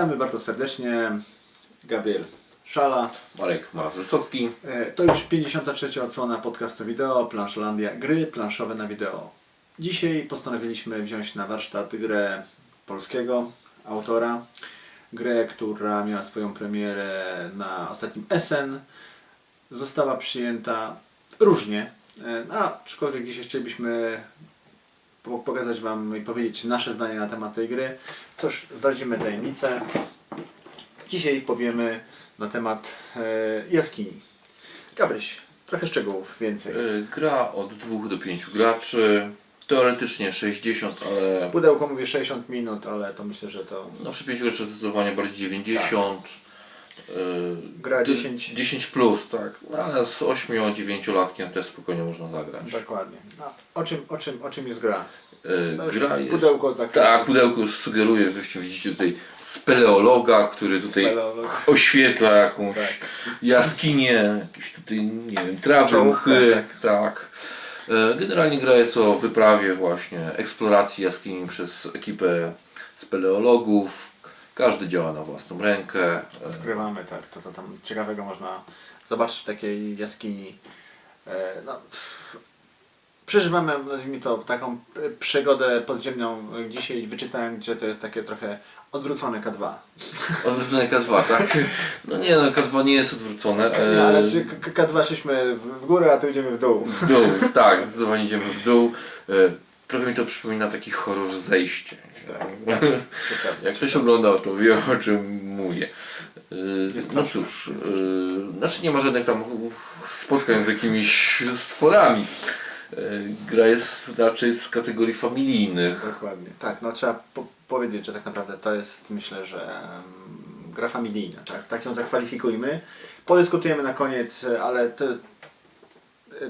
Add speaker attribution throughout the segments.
Speaker 1: Witamy bardzo serdecznie. Gabriel Szala.
Speaker 2: Marek Maras-Wysocki.
Speaker 1: E, To już 53 odsłona podcastu wideo Planszlandia. Gry planszowe na wideo. Dzisiaj postanowiliśmy wziąć na warsztat grę polskiego autora. Grę, która miała swoją premierę na ostatnim Essen. Została przyjęta różnie. No, Aczkolwiek dzisiaj chcielibyśmy pokazać Wam i powiedzieć nasze zdanie na temat tej gry. Cóż, zdradzimy tajemnicę. Dzisiaj powiemy na temat e, jaskini. Gabryś, trochę szczegółów więcej.
Speaker 2: Y, Gra od 2 do 5 graczy. Teoretycznie 60, ale
Speaker 1: Pudełko mówi 60 minut, ale to myślę, że to
Speaker 2: no przy 5 graczy zdecydowanie bardziej 90. Y,
Speaker 1: Gra
Speaker 2: ty-
Speaker 1: 10.
Speaker 2: 10 plus, tak. No, ale z 8-9 latkiem też spokojnie można zagrać.
Speaker 1: dokładnie. No, o, czym, o, czym, o czym jest gra?
Speaker 2: Y,
Speaker 1: No
Speaker 2: Gra jest.
Speaker 1: pudełko tak-
Speaker 2: Tak, pudełko już sugeruje, wyście widzicie tutaj speleologa, który tutaj
Speaker 1: Speleolog.
Speaker 2: oświetla jakąś
Speaker 1: Tak.
Speaker 2: jaskinię, jakieś tutaj, nie wiem, trawy, mchy,
Speaker 1: tak.
Speaker 2: tak. E, Generalnie gra jest o wyprawie właśnie eksploracji jaskini przez ekipę speleologów. Każdy działa na własną rękę. E,
Speaker 1: Odkrywamy, tak, to, to tam ciekawego można zobaczyć w takiej jaskini. E, no, przeżywamy, nazwijmy to, taką e, przygodę podziemną. Dzisiaj wyczytałem, gdzie to jest takie trochę odwrócone K2.
Speaker 2: Odwrócone K2, tak? No nie no, K2 nie jest odwrócone. e,
Speaker 1: Nie, ale czy K- K2 szliśmy w, w górę, a tu idziemy w dół.
Speaker 2: W dół, tak, zdecydowanie idziemy w dół. Trochę mi to przypomina taki horror zejście.
Speaker 1: Tak. Ciekawe.
Speaker 2: Jak ktoś oglądał, to wie o czym mówię. Yy,
Speaker 1: Jest
Speaker 2: no cóż, yy, znaczy nie ma żadnych tam spotkań z jakimiś stworami. Yy, gra jest raczej z kategorii familijnych.
Speaker 1: Dokładnie. Tak, no trzeba po powiedzieć, że tak naprawdę to jest, myślę, że gra familijna, tak? Tak ją zakwalifikujmy. Podyskutujemy na koniec, ale to,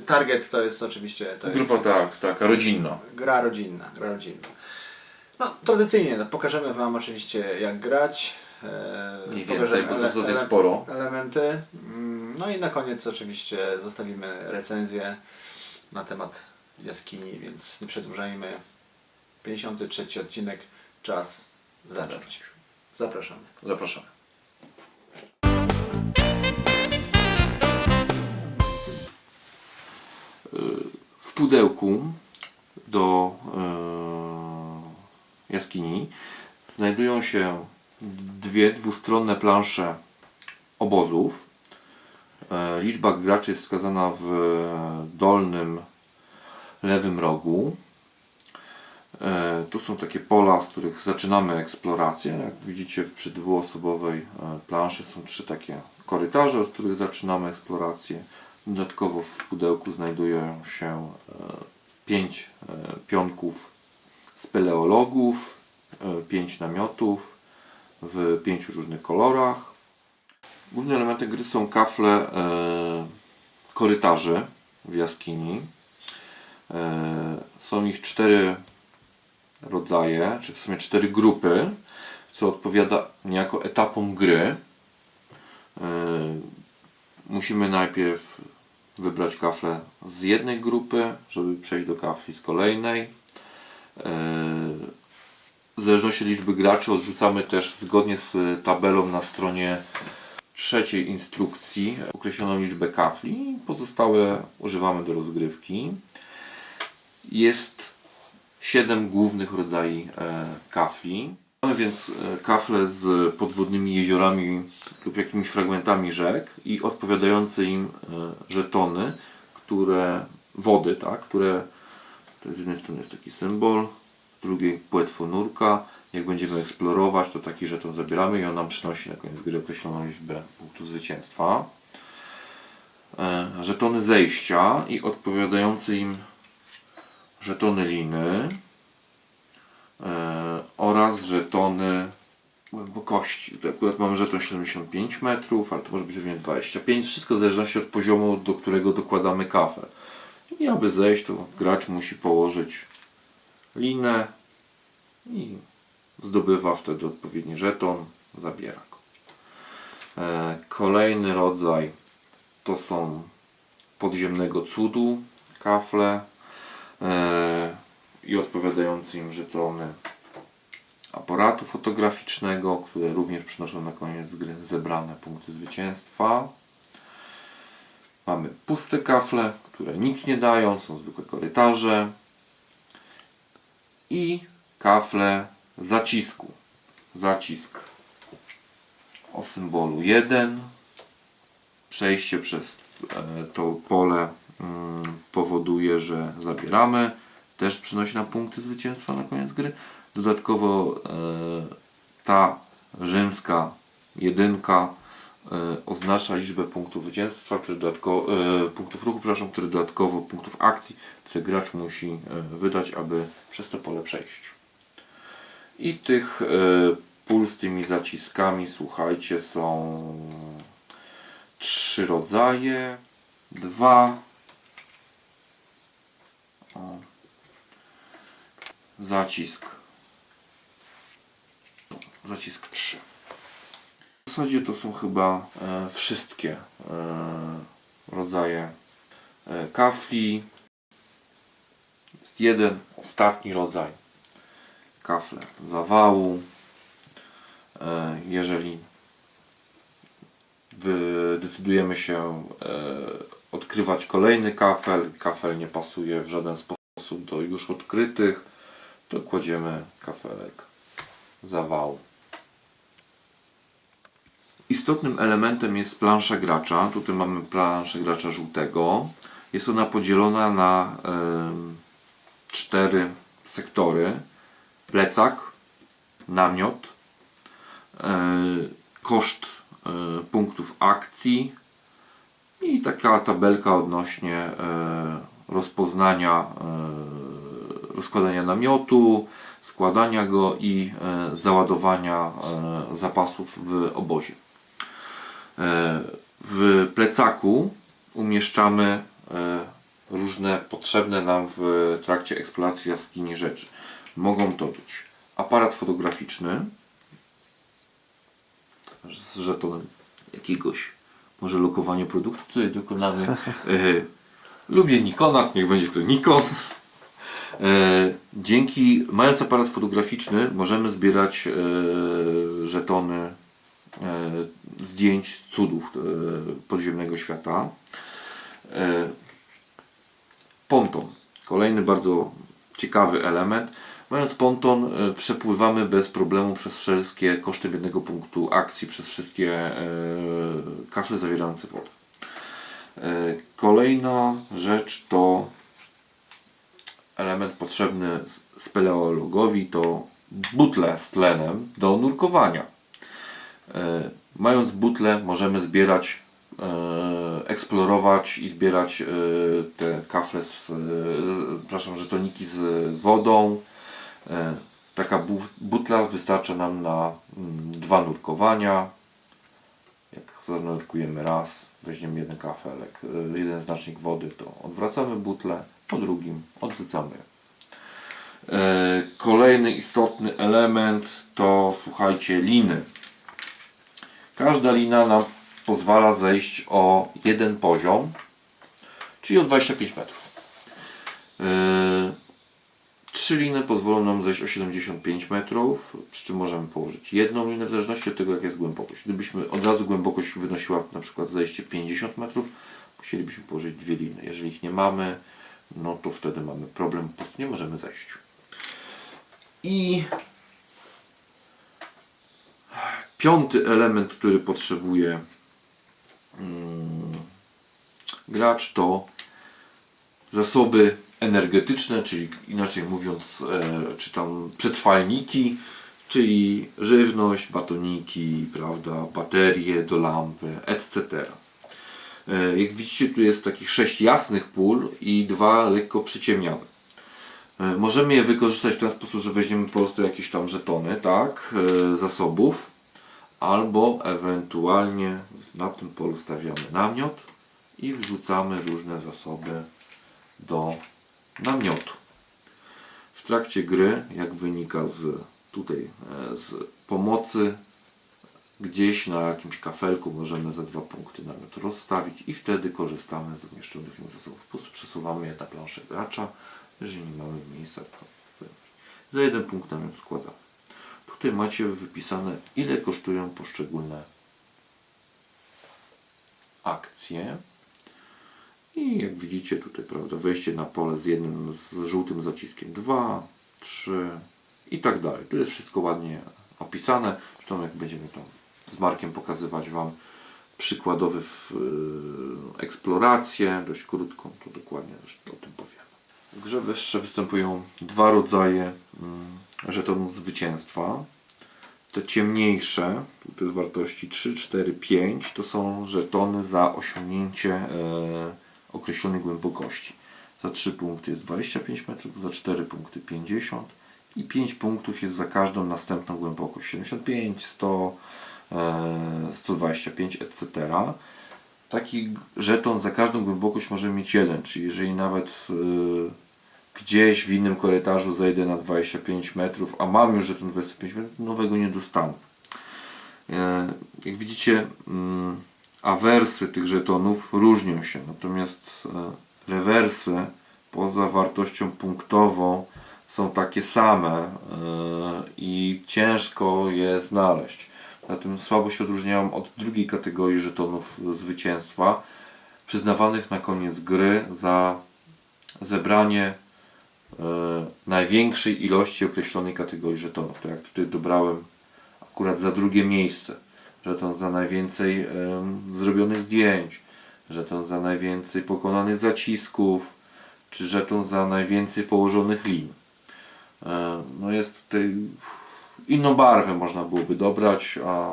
Speaker 1: target to jest oczywiście to jest
Speaker 2: Grupa tak, taka rodzinna.
Speaker 1: gra rodzinna, gra rodzinna. No, tradycyjnie no, pokażemy Wam oczywiście jak grać. e,
Speaker 2: Mniej
Speaker 1: pokażemy
Speaker 2: więcej, bo tutaj
Speaker 1: ele-
Speaker 2: sporo.
Speaker 1: Elementy. Mm, No i na koniec oczywiście zostawimy recenzję na temat jaskini, więc nie przedłużajmy. 53 odcinek, czas zacząć. Zapraszamy.
Speaker 2: Zapraszamy. Pudełku do e, jaskini znajdują się dwie dwustronne plansze obozów. E, Liczba graczy jest wskazana w dolnym lewym rogu. E, Tu są takie pola, z których zaczynamy eksplorację. Jak widzicie przy dwuosobowej planszy są trzy takie korytarze, od których zaczynamy eksplorację. Dodatkowo w pudełku znajdują się e, pięć e, pionków speleologów, e, pięć namiotów w pięciu różnych kolorach. Główne elementy gry są kafle e, korytarzy w jaskini. E, Są ich cztery rodzaje, czy w sumie cztery grupy, co odpowiada niejako etapom gry. Musimy najpierw wybrać kaflę z jednej grupy, żeby przejść do kafli z kolejnej. Yy, W zależności od liczby graczy odrzucamy też zgodnie z tabelą na stronie trzeciej instrukcji określoną liczbę kafli. Pozostałe używamy do rozgrywki. Jest siedem głównych rodzajów e, kafli. Mamy więc e, kafle z podwodnymi jeziorami lub jakimiś fragmentami rzek i odpowiadające im e, żetony, które wody, tak, które to z jednej strony jest taki symbol, z drugiej płetwonurka. Jak będziemy eksplorować, to taki żeton zabieramy i on nam przynosi na koniec gry określoną liczbę punktów zwycięstwa. E, Żetony zejścia i odpowiadające im żetony liny oraz żetony głębokości. Tutaj akurat mamy żeton 75 metrów, ale to może być również 25. Wszystko w zależności od poziomu, do którego dokładamy kafel. I aby zejść, to gracz musi położyć linę i zdobywa wtedy odpowiedni żeton, zabiera go. E, Kolejny rodzaj to są podziemnego cudu kafle e, i odpowiadające im żetony aparatu fotograficznego, które również przynoszą na koniec gry zebrane punkty zwycięstwa. Mamy puste kafle, które nic nie dają, są zwykłe korytarze. I kafle zacisku. Zacisk o symbolu 1. Przejście przez e, to pole mm, powoduje, że zabieramy. Też przynosi nam punkty zwycięstwa na koniec gry. Dodatkowo e, ta rzymska jedynka e, oznacza liczbę punktów zwycięstwa, które dodatkowo, e, punktów ruchu, przepraszam, które dodatkowo punktów akcji, które gracz musi wydać, aby przez to pole przejść. I tych pól z tymi zaciskami, słuchajcie, są trzy rodzaje. Dwa. Zacisk. Zacisk 3. W zasadzie to są chyba e, wszystkie e, rodzaje e, kafli. Jest jeden, ostatni rodzaj kafle zawału. Jeżeli decydujemy się odkrywać kolejny kafel, kafel nie pasuje w żaden sposób do już odkrytych, to kładziemy kafelek zawału. Istotnym elementem jest plansza gracza. Tutaj mamy planszę gracza żółtego. Jest ona podzielona na em, cztery sektory. Plecak, namiot, e, koszt e, punktów akcji i taka tabelka odnośnie e, rozpoznania, e, rozkładania namiotu, składania go i e, załadowania e, zapasów w obozie. E, W plecaku umieszczamy różne potrzebne nam w trakcie eksploracji jaskini rzeczy. Mogą to być aparat fotograficzny z żetonem jakiegoś może lokowania produktu tutaj dokonamy. Lubię Nikona, niech będzie to Nikon. E, dzięki, mając aparat fotograficzny, możemy zbierać e, żetony e, zdjęć cudów podziemnego świata. Ponton. Kolejny bardzo ciekawy element. Mając ponton, przepływamy bez problemu przez wszystkie kosztem jednego punktu akcji, przez wszystkie kafle zawierające wodę. Kolejna rzecz to element potrzebny speleologowi to butle z tlenem do nurkowania. E, Mając butle możemy zbierać, e, eksplorować i zbierać e, te kafle, z, przepraszam, żetoniki z wodą. Taka bu- butla wystarcza nam na mm, dwa nurkowania. Jak zanurkujemy raz, weźmiemy jeden kafelek, jeden znacznik wody, to odwracamy butlę, po drugim odrzucamy. E, Kolejny istotny element to słuchajcie liny. Każda lina nam pozwala zejść o jeden poziom, czyli o 25 metrów. Yy, Trzy liny pozwolą nam zejść o 75 metrów, przy czym możemy położyć jedną linę w zależności od tego jak jest głębokość. Gdybyśmy od razu głębokość wynosiła na przykład zejście 50 metrów, musielibyśmy położyć dwie liny. Jeżeli ich nie mamy, no to wtedy mamy problem, po prostu nie możemy zejść. I piąty element, który potrzebuje mm, gracz to zasoby energetyczne, czyli inaczej mówiąc, e, czy tam przetrwalniki, czyli żywność, batoniki, prawda, baterie do lampy, etc. E, jak widzicie, tu jest takich sześć jasnych pól i dwa lekko przyciemniane. E, Możemy je wykorzystać w ten sposób, że weźmiemy po prostu jakieś tam żetony, tak, e, zasobów, albo ewentualnie na tym polu stawiamy namiot i wrzucamy różne zasoby do namiotu. W trakcie gry, jak wynika z tutaj z pomocy, gdzieś na jakimś kafelku możemy za dwa punkty namiot rozstawić i wtedy korzystamy z umieszczonych w nim zasobów. Prostu przesuwamy je na planszę gracza. Jeżeli nie mamy miejsca, to za jeden punkt namiot składamy. Tutaj macie wypisane, ile kosztują poszczególne akcje. I jak widzicie tutaj, prawda, wejście na pole z jednym, z żółtym zaciskiem 2, 3 i tak dalej. Tu jest wszystko ładnie opisane. Zresztą jak będziemy tam z Markiem pokazywać Wam przykładowy w, yy, eksplorację, dość krótką, to dokładnie o tym powiemy. W grze jeszcze występują dwa rodzaje mm, żetonów zwycięstwa. Te ciemniejsze, tu jest wartości 3, 4, 5, to są żetony za osiągnięcie e, określonej głębokości. Za 3 punkty jest 25 metrów, za 4 punkty 50 i 5 punktów jest za każdą następną głębokość 75, 100, e, 125, etc. Taki żeton za każdą głębokość może mieć jeden, czyli jeżeli nawet e, gdzieś w innym korytarzu zejdę na 25 metrów, a mam już żeton 25 metrów, nowego nie dostanę. E, Jak widzicie, mm, awersy tych żetonów różnią się, natomiast e, rewersy poza wartością punktową są takie same e, i ciężko je znaleźć. Zatem słabo się odróżniają od drugiej kategorii żetonów zwycięstwa, przyznawanych na koniec gry za zebranie e, największej ilości określonej kategorii żetonów. Tak jak tutaj dobrałem akurat za drugie miejsce. Żeton za najwięcej em, zrobionych zdjęć, żeton za najwięcej pokonanych zacisków, czy żeton za najwięcej położonych lin. E, No jest tutaj inną barwę można byłoby dobrać, a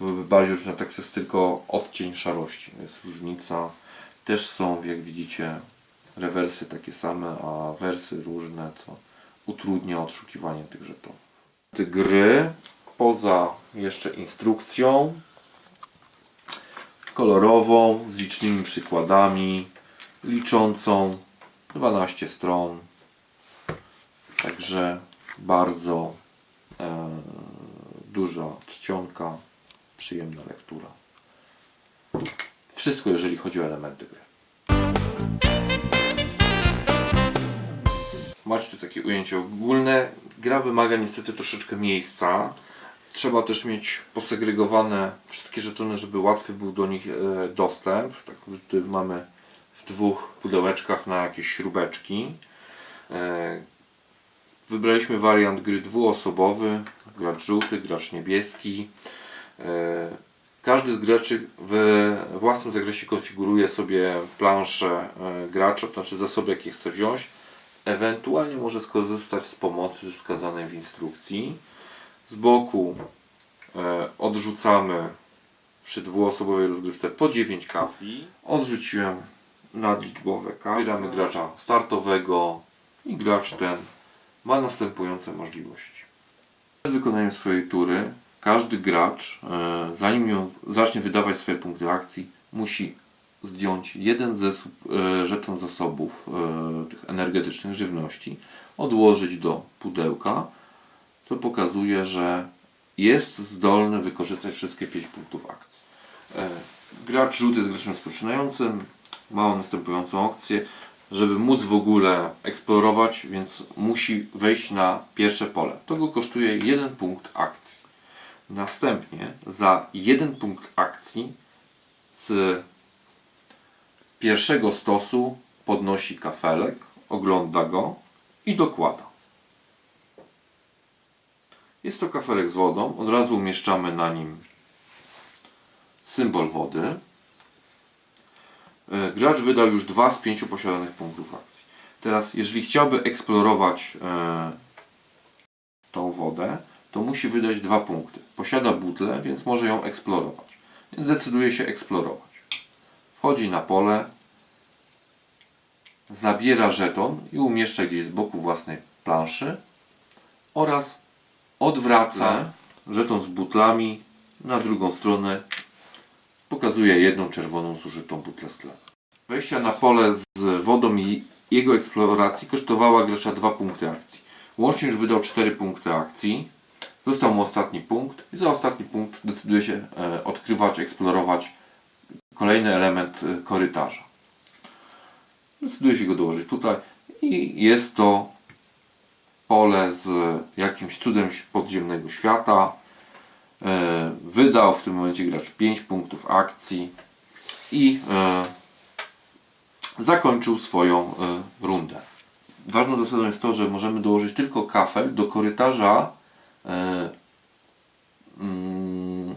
Speaker 2: byłyby bardziej różne, tak jest tylko odcień szarości. Jest różnica. Też są, jak widzicie, rewersy takie same, a wersy różne, co utrudnia odszukiwanie tych żetonów. Te gry, poza jeszcze instrukcją kolorową, z licznymi przykładami, liczącą 12 stron. Także bardzo duża czcionka, przyjemna lektura. Wszystko jeżeli chodzi o elementy gry. Macie tu takie ujęcie ogólne. Gra wymaga niestety troszeczkę miejsca. Trzeba też mieć posegregowane wszystkie żetony, żeby łatwy był do nich e, dostęp. Tak mamy w dwóch pudełeczkach na jakieś śrubeczki. Wybraliśmy wariant gry dwuosobowy, gracz żółty, gracz niebieski. E, Każdy z graczy we własnym zakresie konfiguruje sobie planszę e, gracza, to znaczy zasoby jakie chce wziąć. Ewentualnie może skorzystać z pomocy wskazanej w instrukcji. Z boku e, odrzucamy przy dwuosobowej rozgrywce po 9 kafli. Odrzuciłem nadliczbowe kafle. Wybieramy gracza startowego i gracz ten ma następujące możliwości. Przed wykonaniem swojej tury każdy gracz, e, zanim ją zacznie wydawać swoje punkty akcji, musi zdjąć jeden zesób, e, żeton zasobów e, tych energetycznych żywności, odłożyć do pudełka, co pokazuje, że jest zdolny wykorzystać wszystkie 5 punktów akcji. Gracz żółty jest graczem rozpoczynającym, ma on następującą opcję, żeby móc w ogóle eksplorować, więc musi wejść na pierwsze pole. To go kosztuje jeden punkt akcji. Następnie za jeden punkt akcji z pierwszego stosu podnosi kafelek, ogląda go i dokłada. Jest to kafelek z wodą. Od razu umieszczamy na nim symbol wody. E, Gracz wydał już dwa z pięciu posiadanych punktów akcji. Teraz, jeżeli chciałby eksplorować e, tą wodę, to musi wydać dwa punkty. Posiada butlę, więc może ją eksplorować. Więc decyduje się eksplorować. Wchodzi na pole, zabiera żeton i umieszcza gdzieś z boku własnej planszy oraz odwraca żeton z butlami na drugą stronę. Pokazuje jedną czerwoną zużytą butlę z tlenu. Wejścia na pole z wodą i jego eksploracji kosztowała gracza 2 punkty akcji. Łącznie już wydał 4 punkty akcji. Został mu ostatni punkt i za ostatni punkt decyduje się e, odkrywać, eksplorować kolejny element e, korytarza. Decyduje się go dołożyć tutaj i jest to pole z jakimś cudem podziemnego świata. E, Wydał w tym momencie gracz 5 punktów akcji i e, zakończył swoją e, rundę. Ważną zasadą jest to, że możemy dołożyć tylko kafel do korytarza mm,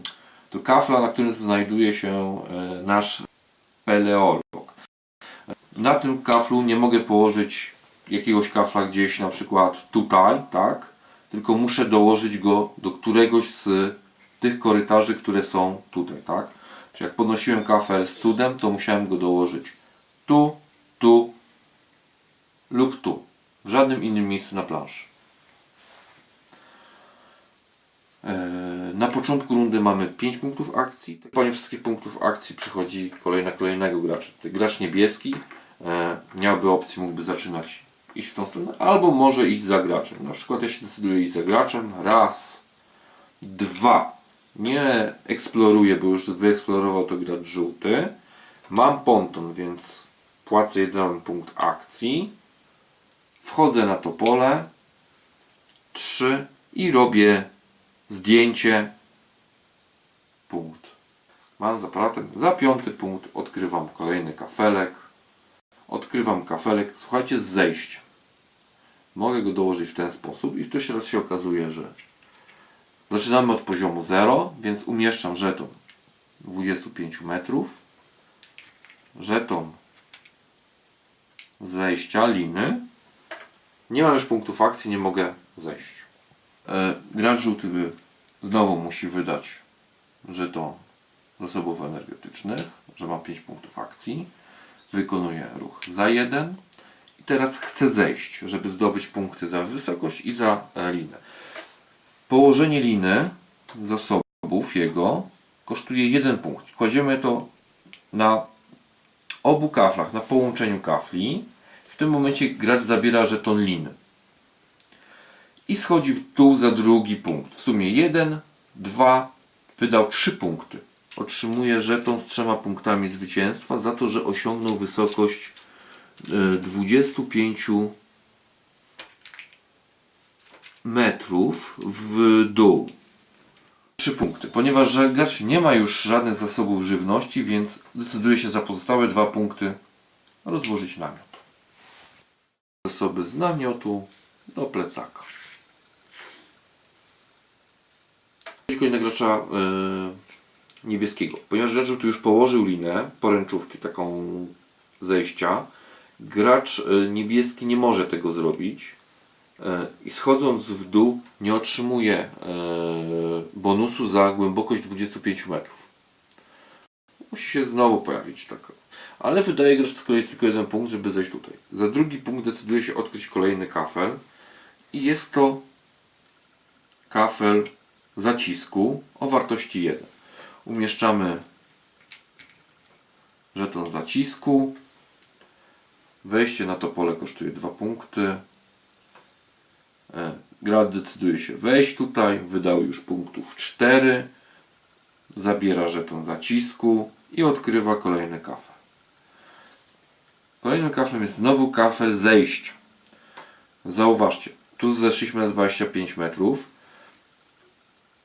Speaker 2: do kafla, na którym znajduje się nasz peleolog. Na tym kaflu nie mogę położyć jakiegoś kafla gdzieś na przykład tutaj, tak? Tylko muszę dołożyć go do któregoś z tych korytarzy, które są tutaj, tak? Czyli jak podnosiłem kafel z cudem, to musiałem go dołożyć tu, tu lub tu. W żadnym innym miejscu na planszy. Eee, Na początku rundy mamy 5 punktów akcji. Po wszystkich punktów akcji przychodzi kolej na kolejnego gracza. Gracz niebieski e, miałby opcję, mógłby zaczynać iść w tą stronę, albo może iść za graczem. Na przykład ja się decyduję iść za graczem. Raz, dwa. Nie eksploruję, bo już wyeksplorował to gracz żółty. Mam ponton, więc płacę jeden punkt akcji. Wchodzę na to pole. 3 i robię zdjęcie. Punkt. Mam z aparatem. Za piąty punkt odkrywam kolejny kafelek. Odkrywam kafelek. Słuchajcie, z zejścia. Mogę go dołożyć w ten sposób i wtedy raz się okazuje, że zaczynamy od poziomu 0, więc umieszczam żeton 25 metrów. Żeton zejścia liny. Nie mam już punktów akcji, nie mogę zejść. E, gracz żółty znowu musi wydać żeton zasobów energetycznych, że ma 5 punktów akcji. Wykonuje ruch za 1. I teraz chce zejść, żeby zdobyć punkty za wysokość i za e, linę. Położenie liny zasobów jego kosztuje 1 punkt. Kładziemy to na obu kaflach, na połączeniu kafli. W tym momencie gracz zabiera żeton liny. I schodzi w dół za drugi punkt. W sumie 1, 2, wydał 3 punkty. Otrzymuje żeton z trzema punktami zwycięstwa za to, że osiągnął wysokość e, 25 metrów w dół. 3 punkty. Ponieważ że gracz nie ma już żadnych zasobów żywności, więc decyduje się za pozostałe dwa punkty rozłożyć namiot. Zasoby z namiotu do plecaka. Kolejny gracza e, niebieskiego. Ponieważ gracz tu już położył linę, poręczówki taką zejścia, gracz e, niebieski nie może tego zrobić i schodząc w dół nie otrzymuje e, bonusu za głębokość 25 metrów. Musi się znowu pojawić taka. Ale wydaje gracz z kolei tylko jeden punkt, żeby zejść tutaj. Za drugi punkt decyduje się odkryć kolejny kafel i jest to kafel zacisku o wartości 1. Umieszczamy żeton zacisku. Wejście na to pole kosztuje 2 punkty. E, Gracz decyduje się wejść tutaj, wydał już punktów 4. Zabiera żeton zacisku i odkrywa kolejny kafel. Kolejnym kaflem jest znowu kafel zejścia. Zauważcie, tu zeszliśmy na 25 metrów.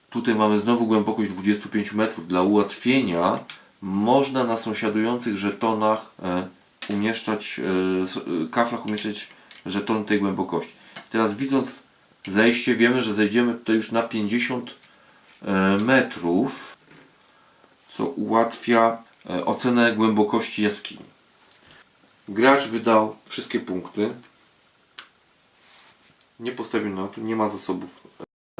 Speaker 2: Tutaj mamy znowu głębokość 25 metrów. Dla ułatwienia można na sąsiadujących żetonach e, umieszczać, e, kaflach umieszczać żetony tej głębokości. Teraz widząc zejście wiemy, że zejdziemy tutaj już na 50 e, metrów, co ułatwia e, ocenę głębokości jaskini. Gracz wydał wszystkie punkty. Nie postawił namiotu, nie ma zasobów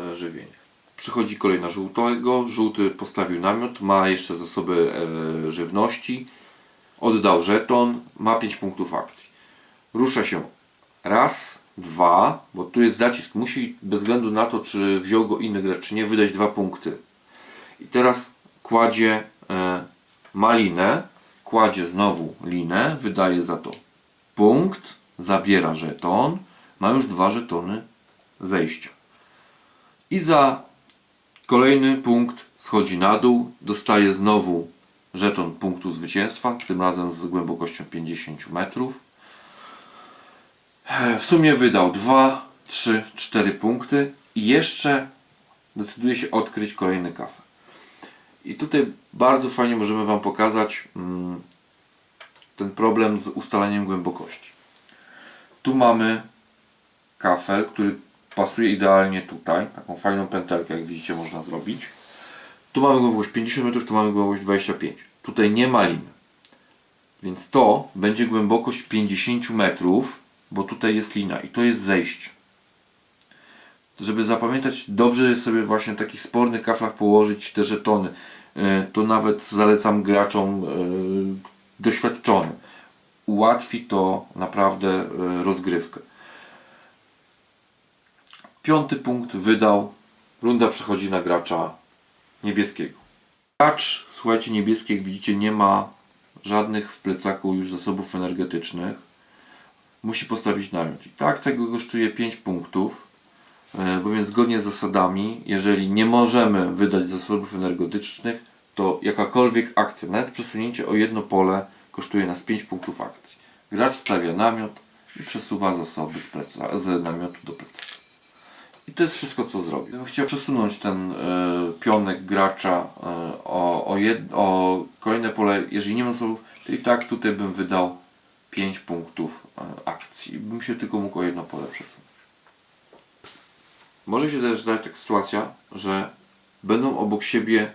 Speaker 2: e, żywienia. Przychodzi kolej na żółtego. Żółty postawił namiot, ma jeszcze zasoby żywności. Oddał żeton, ma 5 punktów akcji. Rusza się raz, dwa, bo tu jest zacisk. Musi bez względu na to, czy wziął go inny gracz, czy nie, wydać dwa punkty. I teraz kładzie e, malinę, kładzie znowu linę, wydaje za to punkt, zabiera żeton, ma już dwa żetony zejścia. I za kolejny punkt schodzi na dół, dostaje znowu żeton punktu zwycięstwa, tym razem z głębokością 50 metrów. W sumie wydał 2, 3-4 punkty i jeszcze decyduje się odkryć kolejny kafel. I tutaj bardzo fajnie możemy Wam pokazać mm, ten problem z ustaleniem głębokości. Tu mamy kafel, który pasuje idealnie tutaj. Taką fajną pętelkę, jak widzicie, można zrobić. Tu mamy głębokość 50 metrów, tu mamy głębokość 25. Tutaj nie ma. Więc to będzie głębokość 50 metrów, bo tutaj jest lina i to jest zejście. Żeby zapamiętać, dobrze jest sobie właśnie w takich spornych kaflach położyć te żetony. E, To nawet zalecam graczom e, doświadczonym. Ułatwi to naprawdę e, rozgrywkę. Piąty punkt wydał. Runda przechodzi na gracza niebieskiego. Gracz, słuchajcie, niebieski, jak widzicie, nie ma żadnych w plecaku już zasobów energetycznych. Musi postawić namiot. I tak tego kosztuje 5 punktów, e, bowiem zgodnie z zasadami, jeżeli nie możemy wydać zasobów energetycznych, to jakakolwiek akcja, nawet przesunięcie o jedno pole, kosztuje nas 5 punktów akcji. Gracz stawia namiot i przesuwa zasoby z, pleca, z namiotu do plecaka. I to jest wszystko, co zrobił. Gdybym chciał przesunąć ten e, pionek gracza e, o, o, jed, o kolejne pole, jeżeli nie ma zasobów, to i tak tutaj bym wydał 5 punktów e, akcji. Bym się tylko mógł o jedno pole przesunąć. Może się też zdać taka sytuacja, że będą obok siebie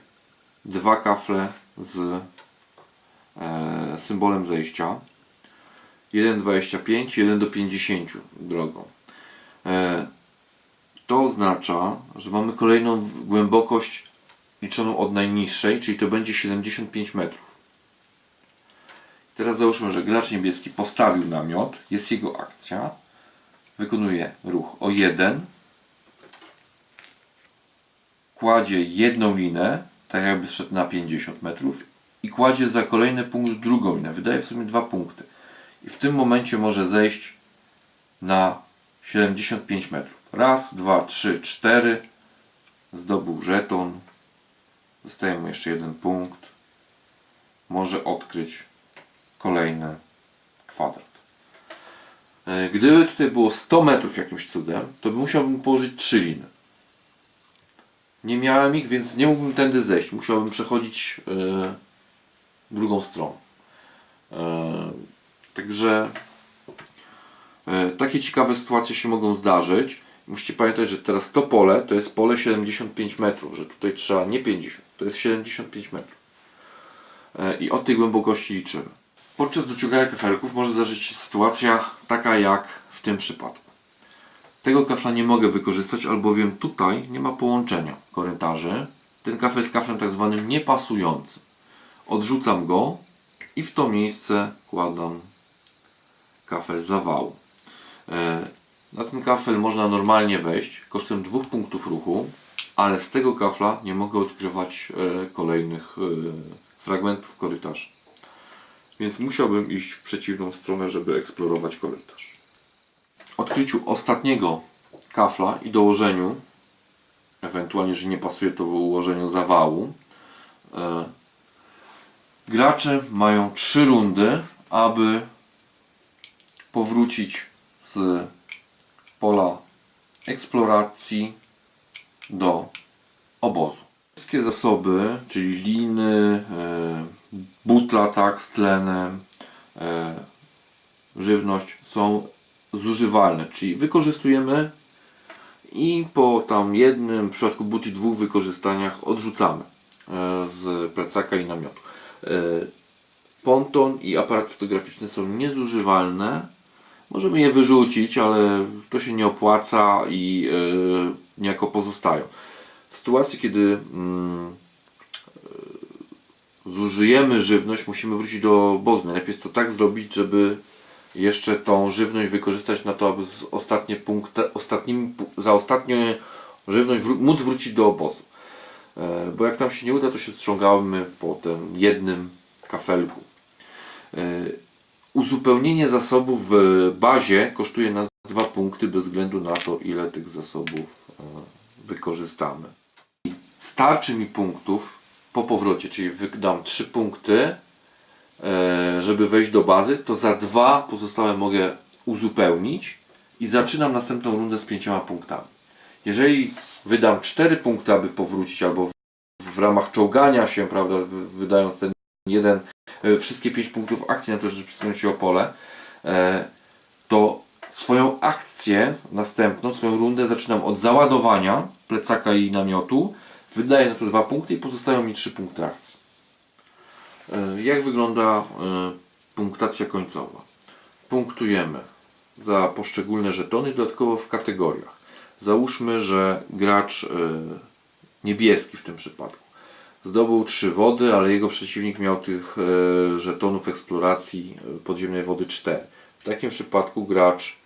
Speaker 2: dwa kafle z e, symbolem zejścia. 1,25, 1 do 50 drogą. E, to oznacza, że mamy kolejną głębokość liczoną od najniższej, czyli to będzie 75 metrów. Teraz załóżmy, że gracz niebieski postawił namiot, jest jego akcja, wykonuje ruch o 1, kładzie jedną linę, tak jakby szedł na 50 metrów i kładzie za kolejny punkt drugą linę. Wydaje w sumie dwa punkty. I w tym momencie może zejść na 75 metrów. Raz, dwa, trzy, cztery. Zdobył żeton. Zostaje mu jeszcze jeden punkt. Może odkryć kolejny kwadrat. E, Gdyby tutaj było 100 metrów jakimś cudem, to by musiałbym położyć trzy liny. Nie miałem ich, więc nie mógłbym tędy zejść. Musiałbym przechodzić e, drugą stroną. E, także E, Takie ciekawe sytuacje się mogą zdarzyć. Musicie pamiętać, że teraz to pole to jest pole 75 metrów, że tutaj trzeba nie 50, to jest 75 metrów. E, I od tej głębokości liczymy. Podczas dociągania kafelków może zdarzyć się sytuacja taka jak w tym przypadku. Tego kafla nie mogę wykorzystać, albowiem tutaj nie ma połączenia korytarzy. Ten kafel jest kaflem tak zwanym niepasującym. Odrzucam go i w to miejsce kładam kafel zawału. E, Na ten kafel można normalnie wejść kosztem dwóch punktów ruchu, ale z tego kafla nie mogę odkrywać e, kolejnych e, fragmentów korytarza. Więc musiałbym iść w przeciwną stronę, żeby eksplorować korytarz. Odkryciu ostatniego kafla i dołożeniu, ewentualnie, że nie pasuje to w ułożeniu zawału, e, gracze mają trzy rundy, aby powrócić z pola eksploracji do obozu. Wszystkie zasoby, czyli liny, e, butla tak z tlenem, e, żywność są zużywalne, czyli wykorzystujemy i po tam jednym, w przypadku butli dwóch wykorzystaniach odrzucamy e, z plecaka i namiotu. Ponton i aparat fotograficzny są niezużywalne. Możemy je wyrzucić, ale to się nie opłaca i niejako pozostają. W sytuacji, kiedy mm, yy, zużyjemy żywność, musimy wrócić do obozu. Najlepiej jest to tak zrobić, żeby jeszcze tą żywność wykorzystać na to, aby z ostatnie punkty, ostatnim, za ostatnią żywność wró- móc wrócić do obozu. E, Bo jak nam się nie uda, to się ściągamy po tym jednym kafelku. E, Uzupełnienie zasobów w bazie kosztuje nas dwa punkty bez względu na to, ile tych zasobów e, wykorzystamy. Starczy mi punktów po powrocie, czyli wydam 3 punkty, e, żeby wejść do bazy, to za dwa pozostałe mogę uzupełnić i zaczynam następną rundę z pięcioma punktami. Jeżeli wydam cztery punkty, aby powrócić, albo w, ramach czołgania się, prawda, wy- wydając ten jeden, e, wszystkie pięć punktów akcji na to, żeby przesunąć się o pole, e, to swoją akcję następną, swoją rundę zaczynam od załadowania plecaka i namiotu, wydaję na to dwa punkty i pozostają mi trzy punkty akcji. E, Jak wygląda e, punktacja końcowa? Punktujemy za poszczególne żetony, dodatkowo w kategoriach. Załóżmy, że gracz e, niebieski w tym przypadku zdobył trzy wody, ale jego przeciwnik miał tych żetonów eksploracji podziemnej wody 4. W takim przypadku gracz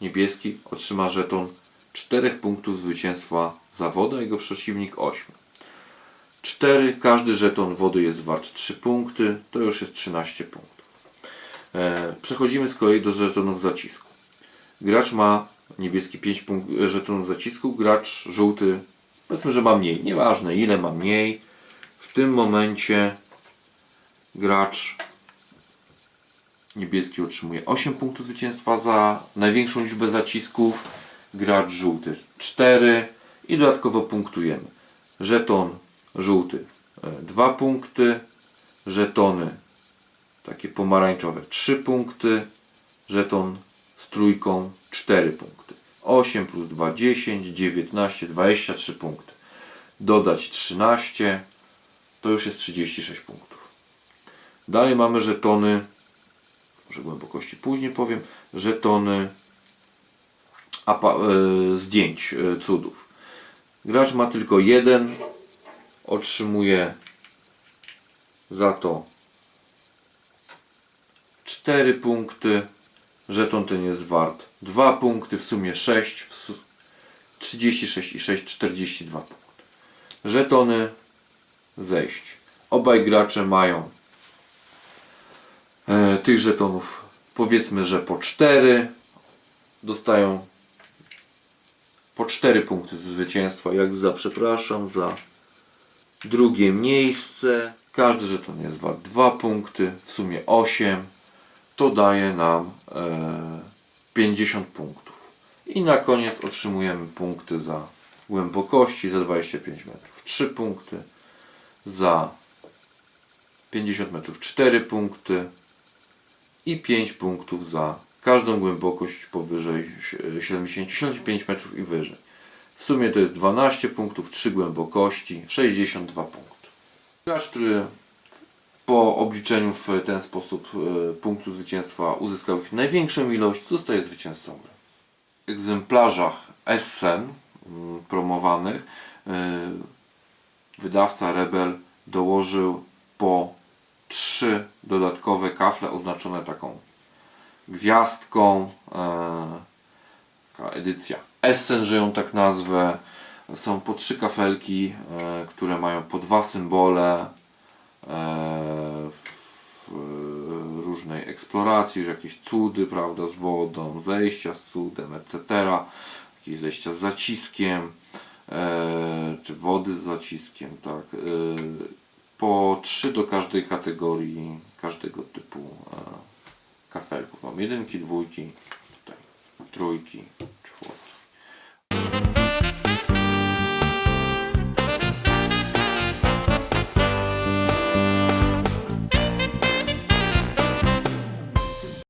Speaker 2: niebieski otrzyma żeton 4 punktów zwycięstwa za wodę, jego przeciwnik 8. 4, każdy żeton wody jest wart 3 punkty, to już jest 13 punktów. E, przechodzimy z kolei do żetonów zacisku. Gracz ma niebieski 5 punkt, e, żetonów zacisku, gracz żółty powiedzmy, że ma mniej. Nieważne ile ma mniej. W tym momencie gracz niebieski otrzymuje 8 punktów zwycięstwa za największą liczbę zacisków. Gracz żółty 4 i dodatkowo punktujemy. Żeton żółty 2 punkty, żetony takie pomarańczowe 3 punkty, żeton z trójką 4 punkty. 8 plus 2, 10, 19, 23 punkty. Dodać 13, to już jest 36 punktów. Dalej mamy żetony, może głębokości później powiem, żetony e, zdjęć e, cudów. Gracz ma tylko jeden, otrzymuje za to 4 punkty. Żeton ten jest wart 2 punkty, w sumie 6, w su- 36 i 6, 42 punkty. Żetony zejść. Obaj gracze mają tych żetonów powiedzmy, że po 4 dostają po 4 punkty zwycięstwa, jak za, przepraszam, za drugie miejsce. Każdy żeton jest wart 2 punkty, w sumie 8 to daje nam e, 50 punktów. I na koniec otrzymujemy punkty za głębokości za 25 metrów 3 punkty, za 50 metrów 4 punkty i 5 punktów za każdą głębokość powyżej 70-75 metrów i wyżej. W sumie to jest 12 punktów, 3 głębokości, 62 punkty. Gracz, który po obliczeniu w ten sposób e, punktu zwycięstwa uzyskał ich największą ilość, zostaje zwycięzcą. W egzemplarzach Essen mm, promowanych e, wydawca Rebel dołożył po trzy dodatkowe kafle oznaczone taką gwiazdką. e, Taka edycja Essen, że ją tak nazwę. Są po trzy kafelki, e, które mają po dwa symbole e, w różnej eksploracji, że jakieś cudy, prawda, z wodą, zejścia z cudem, etc. Jakieś zejścia z zaciskiem, czy wody z zaciskiem, tak po trzy do każdej kategorii każdego typu e, kafelków. Mam jedynki, dwójki, tutaj trójki, czwórki.